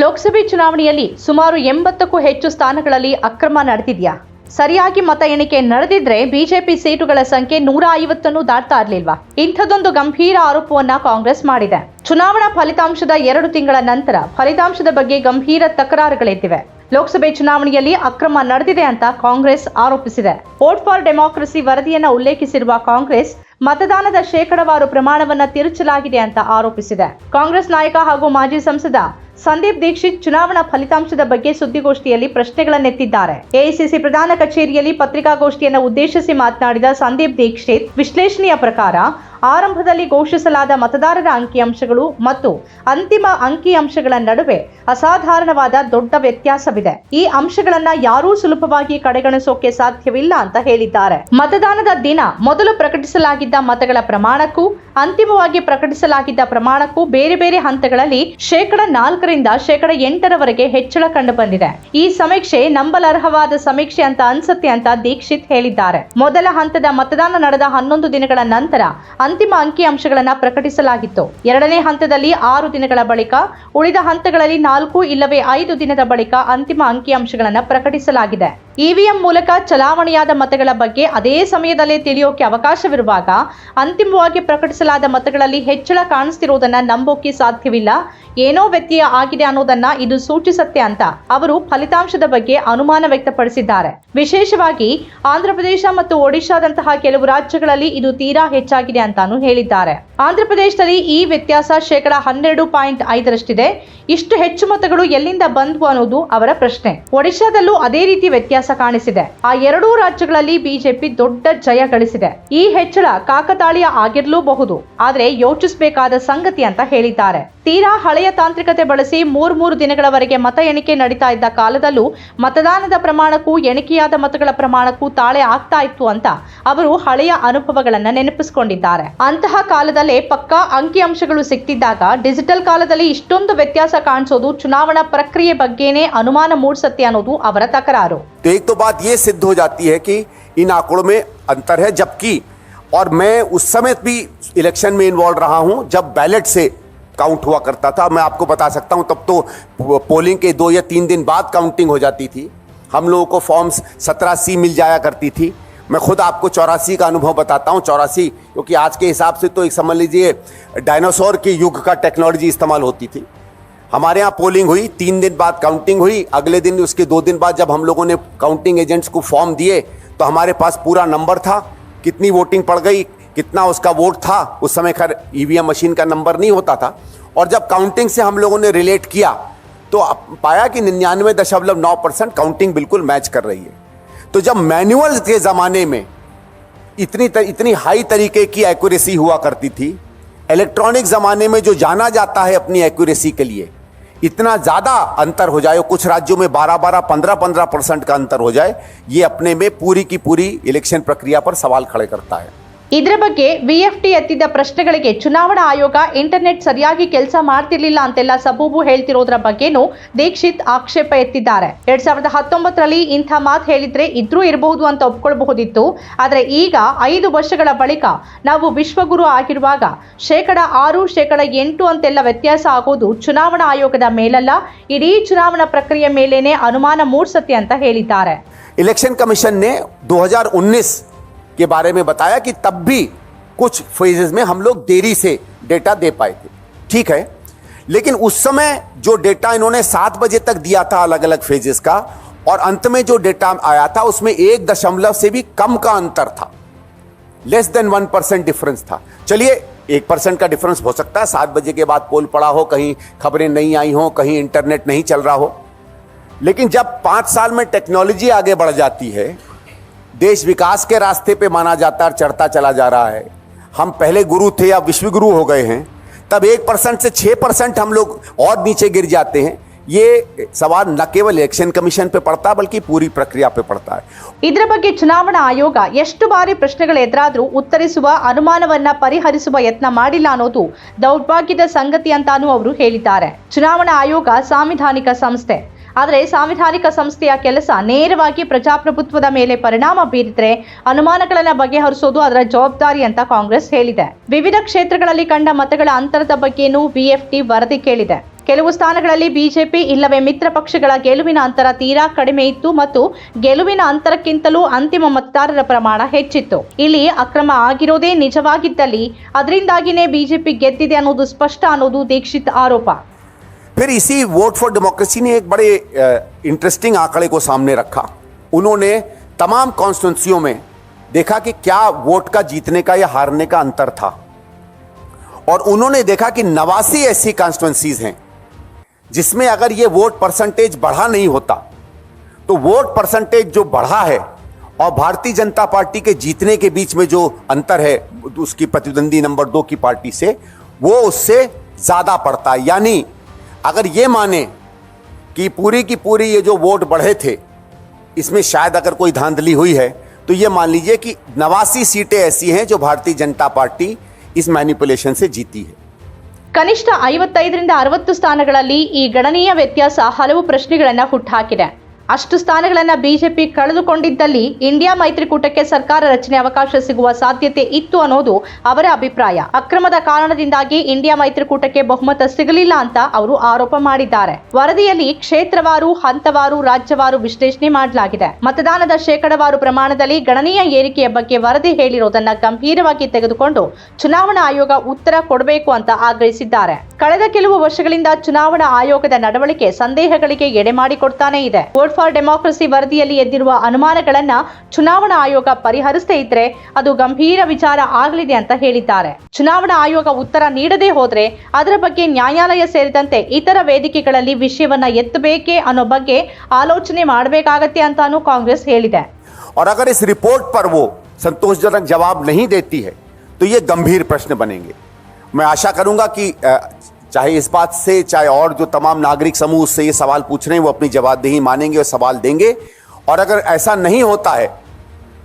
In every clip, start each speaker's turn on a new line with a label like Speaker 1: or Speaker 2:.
Speaker 1: ಲೋಕಸಭೆ ಚುನಾವಣೆಯಲ್ಲಿ ಸುಮಾರು ಎಂಬತ್ತಕ್ಕೂ ಹೆಚ್ಚು ಸ್ಥಾನಗಳಲ್ಲಿ ಅಕ್ರಮ ನಡೆದಿದೆಯಾ? ಸರಿಯಾಗಿ ಮತ ಎಣಿಕೆ ನಡೆದಿದ್ರೆ ಬಿಜೆಪಿ ಸೀಟುಗಳ ಸಂಖ್ಯೆ ನೂರ ಐವತ್ತನ್ನು ದಾಟ್ತಾ ಇರಲಿಲ್ವಾ? ಇಂಥದೊಂದು ಗಂಭೀರ ಆರೋಪವನ್ನ ಕಾಂಗ್ರೆಸ್ ಮಾಡಿದೆ. ಚುನಾವಣಾ ಫಲಿತಾಂಶದ ಎರಡು ತಿಂಗಳ ನಂತರ ಫಲಿತಾಂಶದ ಬಗ್ಗೆ ಗಂಭೀರ ತಕರಾರುಗಳಿದ್ದಿವೆ. ಲೋಕಸಭೆ ಚುನಾವಣೆಯಲ್ಲಿ ಅಕ್ರಮ ನಡೆದಿದೆ ಅಂತ ಕಾಂಗ್ರೆಸ್ ಆರೋಪಿಸಿದೆ. ವೋಟ್ ಫಾರ್ ಡೆಮಾಕ್ರಸಿ ವರದಿಯನ್ನ ಉಲ್ಲೇಖಿಸಿರುವ ಕಾಂಗ್ರೆಸ್, ಮತದಾನದ ಶೇಕಡವಾರು ಪ್ರಮಾಣವನ್ನ ತಿರುಚಲಾಗಿದೆ ಅಂತ ಆರೋಪಿಸಿದೆ. ಕಾಂಗ್ರೆಸ್ ನಾಯಕ ಹಾಗೂ ಮಾಜಿ ಸಂಸದ ಸಂದೀಪ್ ದೀಕ್ಷಿತ್ ಚುನಾವಣಾ ಫಲಿತಾಂಶದ ಬಗ್ಗೆ ಸುದ್ದಿಗೋಷ್ಠಿಯಲ್ಲಿ ಪ್ರಶ್ನೆಗಳನ್ನೆತ್ತಿದ್ದಾರೆ. ಎಐಸಿಸಿ ಪ್ರಧಾನ ಕಚೇರಿಯಲ್ಲಿ ಪತ್ರಿಕಾಗೋಷ್ಠಿಯನ್ನು ಉದ್ದೇಶಿಸಿ ಮಾತನಾಡಿದ ಸಂದೀಪ್ ದೀಕ್ಷಿತ್, ವಿಶ್ಲೇಷಣೆಯ ಪ್ರಕಾರ ಆರಂಭದಲ್ಲಿ ಘೋಷಿಸಲಾದ ಮತದಾರರ ಅಂಕಿಅಂಶಗಳು ಮತ್ತು ಅಂತಿಮ ಅಂಕಿಅಂಶಗಳ ನಡುವೆ ಅಸಾಧಾರಣವಾದ ದೊಡ್ಡ ವ್ಯತ್ಯಾಸವಿದೆ. ಈ ಅಂಶಗಳನ್ನ ಯಾರೂ ಸುಲಭವಾಗಿ ಕಡೆಗಣಿಸೋಕೆ ಸಾಧ್ಯವಿಲ್ಲ ಅಂತ ಹೇಳಿದ್ದಾರೆ. ಮತದಾನದ ದಿನ ಮೊದಲು ಪ್ರಕಟಿಸಲಾಗಿದ್ದ ಮತಗಳ ಪ್ರಮಾಣಕ್ಕೂ, ಅಂತಿಮವಾಗಿ ಪ್ರಕಟಿಸಲಾಗಿದ್ದ ಪ್ರಮಾಣಕ್ಕೂ ಬೇರೆ ಬೇರೆ ಹಂತಗಳಲ್ಲಿ ಶೇಕಡ ನಾಲ್ಕರಿಂದ ಶೇಕಡ ಎಂಟರವರೆಗೆ ಹೆಚ್ಚಳ ಕಂಡು ಬಂದಿದೆ ಈ ಸಮೀಕ್ಷೆ ನಂಬಲರ್ಹವಾದ ಸಮೀಕ್ಷೆ ಅಂತ ಅನ್ಸುತ್ತೆ ಅಂತ ದೀಕ್ಷಿತ್ ಹೇಳಿದ್ದಾರೆ. ಮೊದಲ ಹಂತದ ಮತದಾನ ನಡೆದ ಹನ್ನೊಂದು ದಿನಗಳ ನಂತರ ಅಂತಿಮ ಅಂಕಿಅಂಶಗಳನ್ನ ಪ್ರಕಟಿಸಲಾಗಿತ್ತು. ಎರಡನೇ ಹಂತದಲ್ಲಿ ಆರು ದಿನಗಳ ಬಳಿಕ, ಉಳಿದ ಹಂತಗಳಲ್ಲಿ ನಾಲ್ಕು ಇಲ್ಲವೇ ಐದು ದಿನದ ಬಳಿಕ ಅಂತಿಮ ಅಂಕಿಅಂಶಗಳನ್ನ ಪ್ರಕಟಿಸಲಾಗಿದೆ. ಇವಿಎಂ ಮೂಲಕ ಚಲಾವಣೆಯಾದ ಮತಗಳ ಬಗ್ಗೆ ಅದೇ ಸಮಯದಲ್ಲೇ ತಿಳಿಯೋಕೆ ಅವಕಾಶವಿರುವಾಗ ಅಂತಿಮವಾಗಿ ಪ್ರಕಟಿಸಲಾದ ಮತಗಳಲ್ಲಿ ಹೆಚ್ಚಳ ಕಾಣಿಸ್ತಿರುವುದನ್ನ ನಂಬೋಕೆ ಸಾಧ್ಯವಿಲ್ಲ. ಏನೋ ವ್ಯತ್ಯಯ ಆಗಿದೆ ಅನ್ನೋದನ್ನ ಇದು ಸೂಚಿಸುತ್ತೆ ಅಂತ ಅವರು ಫಲಿತಾಂಶದ ಬಗ್ಗೆ ಅನುಮಾನ ವ್ಯಕ್ತಪಡಿಸಿದ್ದಾರೆ. ವಿಶೇಷವಾಗಿ ಆಂಧ್ರಪ್ರದೇಶ ಮತ್ತು ಒಡಿಶಾದಂತಹ ಕೆಲವು ರಾಜ್ಯಗಳಲ್ಲಿ ಇದು ತೀರಾ ಹೆಚ್ಚಾಗಿದೆ ಅಂತಾನು ಹೇಳಿದ್ದಾರೆ. ಆಂಧ್ರಪ್ರದೇಶದಲ್ಲಿ ಈ ವ್ಯತ್ಯಾಸ ಶೇಕಡಾ ಹನ್ನೆರಡು ಪಾಯಿಂಟ್ ಐದರಷ್ಟಿದೆ. ಇಷ್ಟು ಹೆಚ್ಚು ಮತಗಳು ಎಲ್ಲಿಂದ ಬಂದ್ವು ಅನ್ನೋದು ಅವರ ಪ್ರಶ್ನೆ. ಒಡಿಶಾದಲ್ಲೂ ಅದೇ ರೀತಿ ವ್ಯತ್ಯಾಸ ಕಾಣಿಸಿದೆ. ಆ ಎರಡೂ ರಾಜ್ಯಗಳಲ್ಲಿ ಬಿಜೆಪಿ ದೊಡ್ಡ ಜಯ ಗಳಿಸಿದೆ. ಈ ಹೆಚ್ಚಳ ಕಾಕತಾಳೀಯ ಆಗಿರಲೂಬಹುದು. ಆದ್ರೆ ಯೋಚಿಸಬೇಕಾದ ಸಂಗತಿ ಅಂತ ಹೇಳಿದ್ದಾರೆ. ತೀರಾ ಹಳೆಯ ತಾಂತ್ರಿಕತೆ ಬಳಸಿ ಮೂರ್ ಮೂರು ದಿನಗಳವರೆಗೆ ಮತ ಎಣಿಕೆ ನಡೀತಾ ಇದ್ದ ಕಾಲದಲ್ಲೂ ಮತದಾನದ ಪ್ರಮಾಣಕ್ಕೂ ಎಣಿಕೆಯಾದ ಮತಗಳ ಪ್ರಮಾಣಕ್ಕೂ ತಾಳೆ ಆಗ್ತಾ ಇತ್ತು ಅಂತ ಅವರು ಹಳೆಯ ಅನುಭವಗಳನ್ನ ನೆನಪಿಸಿಕೊಂಡಿದ್ದಾರೆ. ಅಂತಹ ಕಾಲದಲ್ಲೇ ಪಕ್ಕಾ ಅಂಕಿಅಂಶಗಳು ಸಿಕ್ತಿದ್ದಾಗ ಡಿಜಿಟಲ್ ಕಾಲದಲ್ಲಿ ಇಷ್ಟೊಂದು ವ್ಯತ್ಯಾಸ ಕಾಣಿಸೋದು ಚುನಾವಣಾ ಪ್ರಕ್ರಿಯೆ ಬಗ್ಗೆನೇ ಅನುಮಾನ ಮೂಡಿಸತ್ತೆ ಅನ್ನೋದು ಅವರ ತಕರಾರು
Speaker 2: तो एक तो बात ये सिद्ध हो जाती है कि इन आंकड़ों में अंतर है जबकि और मैं उस समय भी इलेक्शन में इन्वॉल्व रहा हूं जब बैलेट से काउंट हुआ करता था मैं आपको बता सकता हूं तब तो पोलिंग के दो या तीन दिन बाद काउंटिंग हो जाती थी हम लोगों को फॉर्म्स सत्रह सी मिल जाया करती थी मैं खुद आपको चौरासी का अनुभव बताता हूं चौरासी क्योंकि आज के हिसाब से तो एक समझ लीजिए डायनासोर के युग का टेक्नोलॉजी इस्तेमाल होती थी हमारे यहाँ पोलिंग हुई तीन दिन बाद काउंटिंग हुई अगले दिन उसके दो दिन बाद जब हम लोगों ने काउंटिंग एजेंट्स को फॉर्म दिए तो हमारे पास पूरा नंबर था कितनी वोटिंग पड़ गई कितना उसका वोट था उस समय खैर ईवीएम मशीन का नंबर नहीं होता था। और जब काउंटिंग से हम लोगों ने रिलेट किया तो पाया कि निन्यानवे दशमलव नौ परसेंट काउंटिंग बिल्कुल मैच कर रही है। तो जब मैनुअल के ज़माने में इतनी तर, इतनी हाई तरीके की एक्यूरेसी हुआ करती थी इलेक्ट्रॉनिक ज़माने में जो जाना जाता है अपनी एक्यूरेसी के लिए इतना ज़्यादा अंतर हो जाए, कुछ राज्यों में 12 12 15 15 परसेंट का अंतर हो जाए, ये अपने में पूरी की पूरी इलेक्शन प्रक्रिया पर सवाल खड़े करता है।
Speaker 1: ಇದರ ಬಗ್ಗೆ ವಿಎಫ್ಟಿ ಎತ್ತಿದ್ದ ಪ್ರಶ್ನೆಗಳಿಗೆ ಚುನಾವಣಾ ಆಯೋಗ ಇಂಟರ್ನೆಟ್ ಸರಿಯಾಗಿ ಕೆಲಸ ಮಾಡ್ತಿರ್ಲಿಲ್ಲ ಅಂತೆಲ್ಲ ಸಬೂಬು ಹೇಳ್ತಿರೋದ್ರ ಬಗ್ಗೆನೂ ದೀಕ್ಷಿತ್ ಆಕ್ಷೇಪ ಎತ್ತಿದ್ದಾರೆ. ಎರಡ್ ಸಾವಿರದ ಹತ್ತೊಂಬತ್ತರಲ್ಲಿ ಇಂಥ ಮಾತು ಹೇಳಿದ್ರೆ ಇದ್ರೂ ಇರಬಹುದು ಅಂತ ಒಪ್ಕೊಳ್ಬಹುದಿತ್ತು. ಆದರೆ ಈಗ ಐದು ವರ್ಷಗಳ ಬಳಿಕ ನಾವು ವಿಶ್ವಗುರು ಆಗಿರುವಾಗ ಶೇಕಡ ಆರು, ಶೇಕಡ ಎಂಟು ಅಂತೆಲ್ಲ ವ್ಯತ್ಯಾಸ ಆಗೋದು ಚುನಾವಣಾ ಆಯೋಗದ ಮೇಲಲ್ಲ, ಇಡೀ ಚುನಾವಣಾ ಪ್ರಕ್ರಿಯೆ ಮೇಲೇನೆ ಅನುಮಾನ ಮೂಡ್ಸತ್ತೆ ಅಂತ ಹೇಳಿದ್ದಾರೆ.
Speaker 2: ಇಲೆಕ್ಷನ್ ಕಮಿಷನ್ ನೇ के बारे में बताया कि तब भी कुछ फेजेस में हम लोग देरी से डेटा दे पाए थे। ठीक है? लेकिन उस समय जो डेटा इन्होंने सात बजे तक दिया था अलग अलग फेजेस का, और अंत में जो डेटा आया था, उसमें एक दशमलव से भी कम का अंतर था। Less than one percent difference था। चलिए, एक परसेंट का डिफरेंस हो सकता है। सात बजे के बाद पोल पड़ा हो, कहीं खबरें नहीं आई हो, कहीं इंटरनेट नहीं चल रहा हो। लेकिन जब पाँच साल में टेक्नोलॉजी आगे बढ़ जाती है देश विकास के रास्ते पे माना जाता है चढ़ता चला जा रहा है हम पहले गुरु थे अब विश्व गुरु हो गए हैं तब एक परसेंट से छः परसेंट हम लोग और नीचे गिर जाते हैं ये सवाल न केवल इलेक्शन कमीशन पे पड़ता है बल्कि पूरी प्रक्रिया पे पड़ता है
Speaker 1: ಇದರ ಬಗ್ಗೆ ಚುನಾವಣಾ ಆಯೋಗ ಎಷ್ಟು ಬಾರಿ ಪ್ರಶ್ನೆಗಳು ಎದುರಾದ್ರೂ ಉತ್ತರಿಸುವ ಅನುಮಾನವನ್ನ ಪರಿಹರಿಸುವ ಯತ್ನ ಮಾಡಿಲ್ಲ ಅನ್ನೋದು ದೌರ್ಭಾಗ್ಯದ ಸಂಗತಿ ಅಂತಾನೂ ಅವರು ಹೇಳಿದ್ದಾರೆ ಚುನಾವಣಾ ಆಯೋಗ ಸಾಂವಿಧಾನಿಕ ಸಂಸ್ಥೆ ಆದರೆ ಸಾಂವಿಧಾನಿಕ ಸಂಸ್ಥೆಯ ಕೆಲಸ ನೇರವಾಗಿ ಪ್ರಜಾಪ್ರಭುತ್ವದ ಮೇಲೆ ಪರಿಣಾಮ ಬೀರಿದ್ರೆ ಅನುಮಾನಗಳನ್ನು ಬಗೆಹರಿಸೋದು ಅದರ ಜವಾಬ್ದಾರಿ ಅಂತ ಕಾಂಗ್ರೆಸ್ ಹೇಳಿದೆ. ವಿವಿಧ ಕ್ಷೇತ್ರಗಳಲ್ಲಿ ಕಂಡ ಮತಗಳ ಅಂತರದ ಬಗ್ಗೆನೂ ಬಿಎಫ್ಟಿ ವರದಿ ಕೇಳಿದೆ. ಕೆಲವು ಸ್ಥಾನಗಳಲ್ಲಿ ಬಿಜೆಪಿ ಇಲ್ಲವೇ ಮಿತ್ರ ಪಕ್ಷಗಳ ಗೆಲುವಿನ ಅಂತರ ತೀರಾ ಕಡಿಮೆ ಇತ್ತು ಮತ್ತು ಗೆಲುವಿನ ಅಂತರಕ್ಕಿಂತಲೂ ಅಂತಿಮ ಮತದಾರರ ಪ್ರಮಾಣ ಹೆಚ್ಚಿತ್ತು. ಇಲ್ಲಿ ಅಕ್ರಮ ಆಗಿರೋದೇ ನಿಜವಾಗಿದ್ದಲ್ಲಿ, ಅದರಿಂದಾಗಿನೇ ಬಿಜೆಪಿ ಗೆದ್ದಿದೆ ಅನ್ನೋದು ಸ್ಪಷ್ಟ ಅನ್ನೋದು ದೀಕ್ಷಿತ್ ಆರೋಪ.
Speaker 2: फिर इसी वोट फॉर डेमोक्रेसी ने एक बड़े इंटरेस्टिंग आंकड़े को सामने रखा। उन्होंने तमाम कॉन्स्टिट्यूंसियों में देखा कि क्या वोट का जीतने का या हारने का अंतर था। और उन्होंने देखा कि नवासी ऐसी कॉन्स्टिट्युएंसीज हैं, जिसमें अगर ये वोट परसेंटेज बढ़ा नहीं होता तो वोट परसेंटेज जो बढ़ा है और भारतीय जनता पार्टी के जीतने के बीच में जो अंतर है, उसकी प्रतिद्वंदी नंबर दो की पार्टी से, वो उससे ज़्यादा पड़ता है। यानी अगर ये माने कि पूरी की पूरी ये जो वोट बढ़े थे इसमें शायद अगर कोई धांधली हुई है तो ये मान लीजिए कि नवासी सीटें ऐसी हैं जो भारतीय जनता पार्टी इस मैनिपुलेशन से जीती है
Speaker 1: ಕನಿಷ್ಠ ಐವತ್ತೈದರಿಂದ ಅರವತ್ತು ಸ್ಥಾನಗಳಲ್ಲಿ ಈ ಗಣನೀಯ ವ್ಯತ್ಯಾಸ ಹಲವು ಪ್ರಶ್ನೆಗಳನ್ನ ಹುಟ್ಟುಹಾಕಿದೆ ಅಷ್ಟು ಸ್ಥಾನಗಳನ್ನು ಬಿಜೆಪಿ ಕಳೆದುಕೊಂಡಿದ್ದಲ್ಲಿ ಇಂಡಿಯಾ ಮೈತ್ರಿಕೂಟಕ್ಕೆ ಸರ್ಕಾರ ರಚನೆ ಅವಕಾಶ ಸಿಗುವ ಸಾಧ್ಯತೆ ಇತ್ತು ಅನ್ನೋದು ಅವರ ಅಭಿಪ್ರಾಯ. ಅಕ್ರಮದ ಕಾರಣದಿಂದಾಗಿ ಇಂಡಿಯಾ ಮೈತ್ರಿಕೂಟಕ್ಕೆ ಬಹುಮತ ಸಿಗಲಿಲ್ಲ ಅಂತ ಅವರು ಆರೋಪ ಮಾಡಿದ್ದಾರೆ. ವರದಿಯಲ್ಲಿ ಕ್ಷೇತ್ರವಾರು, ಹಂತವಾರು, ರಾಜ್ಯವಾರು ವಿಶ್ಲೇಷಣೆ ಮಾಡಲಾಗಿದೆ. ಮತದಾನದ ಶೇಕಡವಾರು ಪ್ರಮಾಣದಲ್ಲಿ ಗಣನೀಯ ಏರಿಕೆಯ ಬಗ್ಗೆ ವರದಿ ಹೇಳಿರೋದನ್ನ ಗಂಭೀರವಾಗಿ ತೆಗೆದುಕೊಂಡು ಚುನಾವಣಾ ಆಯೋಗ ಉತ್ತರ ಕೊಡಬೇಕು ಅಂತ ಆಗ್ರಹಿಸಿದ್ದಾರೆ. ಕಳೆದ ಕೆಲವು ವರ್ಷಗಳಿಂದ ಚುನಾವಣಾ ಆಯೋಗದ ನಡವಳಿಕೆ ಸಂದೇಹಗಳಿಗೆ ಎಡೆ ಮಾಡಿಕೊಡ್ತಾನೆ ಇದೆ ವೋಟ್ ಫಾರ್ ಡೆಮಾಕ್ರಸಿ ವರದಿಯಲ್ಲಿ ಎದ್ದಿರುವ ಅನುಮಾನಗಳನ್ನ ಚುನಾವಣಾ ಆಯೋಗ ಪರಿಹರಿಸದೇ ಇದ್ರೆ ಅದು ಗಂಭೀರ ವಿಚಾರ ಆಗಲಿದೆ ಅಂತ ಹೇಳಿದ್ದಾರೆ ಚುನಾವಣಾ ಆಯೋಗ ಉತ್ತರ ನೀಡದೇ ಹೋದ್ರೆ ಅದರ ಬಗ್ಗೆ ನ್ಯಾಯಾಲಯ ಸೇರಿದಂತೆ ಇತರ ವೇದಿಕೆಗಳಲ್ಲಿ ವಿಷಯವನ್ನ ಎತ್ತಬೇಕೇ ಅನ್ನೋ ಬಗ್ಗೆ ಆಲೋಚನೆ ಮಾಡಬೇಕಾಗತ್ತೆ ಅಂತಾನೂ ಕಾಂಗ್ರೆಸ್ ಹೇಳಿದೆ
Speaker 2: और अगर इस रिपोर्ट पर वो संतोषजनक जवाब नहीं देती है तो ये गंभीर प्रश्न बनेंगे मैं आशा करूँगा कि चाहे इस बात से, चाहे और जो तमाम नागरिक समूह उससे ये सवाल पूछ रहे हैं, वो अपनी जवाबदेही मानेंगे और सवाल देंगे। और अगर ऐसा नहीं होता है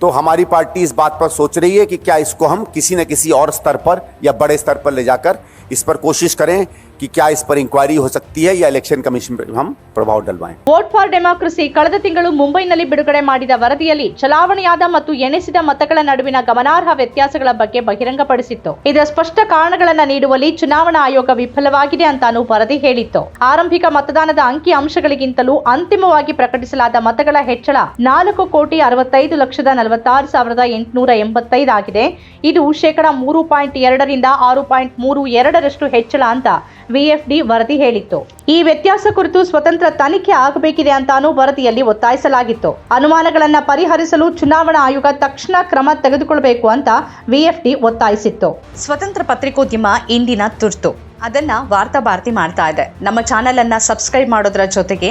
Speaker 2: तो हमारी पार्टी इस बात पर सोच रही है कि क्या इसको हम किसी न किसी और स्तर पर या बड़े स्तर पर ले जाकर इस पर कोशिश करें कि क्या इस पर इंक्वायरी हो सकती है या इलेक्शन कमीशन पर हम प्रभाव डलवाएं
Speaker 1: ವೋಟ್ ಫಾರ್ ಡೆಮಾಕ್ರಸಿ ಕಳೆದ ತಿಂಗಳು ಮುಂಬೈನಲ್ಲಿ ಬಿಡುಗಡೆ ಮಾಡಿದ ವರದಿಯಲ್ಲಿ ಚಲಾವಣೆಯಾದ ಮತ್ತು ಎಣಿಸಿದ ಮತಗಳ ನಡುವಿನ ಗಮನಾರ್ಹ ವ್ಯತ್ಯಾಸಗಳ ಬಗ್ಗೆ ಬಹಿರಂಗಪಡಿಸಿತ್ತು ಇದರ ಸ್ಪಷ್ಟ ಕಾರಣಗಳನ್ನ ನೀಡುವಲ್ಲಿ ಚುನಾವಣಾ ಆಯೋಗ ವಿಫಲವಾಗಿದೆ ಅಂತಾನು ವರದಿ ಹೇಳಿತ್ತು ಆರಂಭಿಕ ಮತದಾನದ ಅಂಕಿ ಅಂಶಗಳಿಗಿಂತಲೂ ಅಂತಿಮವಾಗಿ ಪ್ರಕಟಿಸಲಾದ ಮತಗಳ ಹೆಚ್ಚಳ ನಾಲ್ಕು ಕೋಟಿ ಅರವತ್ತೈದು ಲಕ್ಷದ ನಲವತ್ತಾರು ಸಾವಿರದ ಎಂಟುನೂರ ಎಂಬತ್ತೈದು ಆಗಿದೆ ಇದು ಶೇಕಡ ಮೂರು ಪಾಯಿಂಟ್ ಎರಡರಿಂದ ಆರು ಪಾಯಿಂಟ್ ಮೂರು ಎರಡರಷ್ಟು ಹೆಚ್ಚಳ ಅಂತ ವಿಎಫ್ಡಿ ವರದಿ ಹೇಳಿತ್ತು. ಈ ವ್ಯತ್ಯಾಸ ಕುರಿತು ಸ್ವತಂತ್ರ ತನಿಖೆ ಆಗಬೇಕಿದೆ ಅಂತಾನೂ ವರದಿಯಲ್ಲಿ ಒತ್ತಾಯಿಸಲಾಗಿತ್ತು. ಅನುಮಾನಗಳನ್ನು ಪರಿಹರಿಸಲು ಚುನಾವಣಾ ಆಯೋಗ ತಕ್ಷಣ ಕ್ರಮ ತೆಗೆದುಕೊಳ್ಳಬೇಕು ಅಂತ ವಿಎಫ್ಡಿ ಒತ್ತಾಯಿಸಿತ್ತು. ಸ್ವತಂತ್ರ ಪತ್ರಿಕೋದ್ಯಮ ಇಂದಿನ ತುರ್ತು. ಅದನ್ನ ವಾರ್ತಾ ಭಾರತಿ ಮಾಡ್ತಾ ಇದೆ. ನಮ್ಮ ಚಾನೆಲ್ ಅನ್ನ ಸಬ್ಸ್ಕ್ರೈಬ್ ಮಾಡೋದ್ರ ಜೊತೆಗೆ